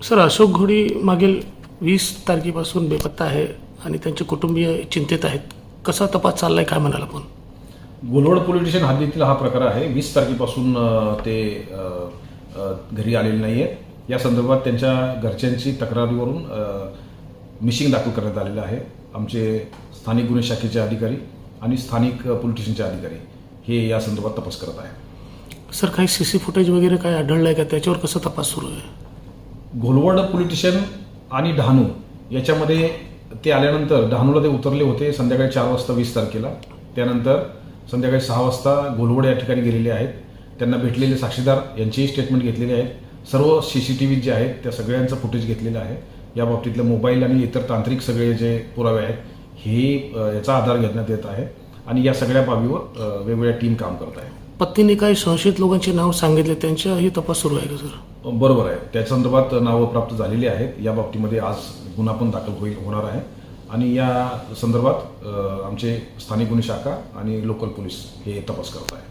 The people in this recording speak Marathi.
सर अशोक घोडी मागील वीस तारखेपासून बेपत्ता आहे आणि त्यांचे कुटुंबीय चिंतेत आहेत. कसा तपास चाललाय काय म्हणाल आपण? गोलवड पोलीस स्टेशन हद्दीतील हा प्रकार आहे. वीस तारखेपासून ते घरी आलेले नाही आहेत या संदर्भात त्यांच्या घरच्यांची तक्रारीवरून मिशिंग दाखल करण्यात आलेलं आहे. आमचे स्थानिक गुन्हे शाखेचे अधिकारी आणि स्थानिक पोलीस स्टेशनचे अधिकारी हे या संदर्भात तपास करत आहे सर काही सी सी फुटेज वगैरे काय आढळलं आहे का? त्याच्यावर कसा तपास सुरू आहे? घोलवड पोलिटिशियन आणि डहाणू याच्यामध्ये ते आल्यानंतर डहाणूला ते उतरले होते संध्याकाळी चार वाजता वीस तारखेला. त्यानंतर संध्याकाळी सहा वाजता घोलवड या ठिकाणी गेलेले आहेत. त्यांना भेटलेले साक्षीदार यांचीही स्टेटमेंट घेतलेले आहेत. सर्व C C T V J आहेत त्या सगळ्यांचं फुटेज घेतलेलं आहे. या बाबतीतलं मोबाईल आणि इतर तांत्रिक सगळे जे पुरावे आहेत हे याचा आधार घेण्यात येत आहे. आणि या सगळ्या बाबीवर वेगवेगळ्या टीम काम करत आहे पत्नीने काही संशयित लोकांचे नाव सांगितले त्यांच्याही तपास सुरू आहे का सर? बरोबर आहे. त्या संदर्भात नावं प्राप्त झालेली आहेत. या बाबतीमध्ये आज गुन्हा पण दाखल होईल होणार आहे. आणि या संदर्भात आमचे स्थानिक गुन्हे शाखा आणि लोकल पोलीस हे तपास करत आहे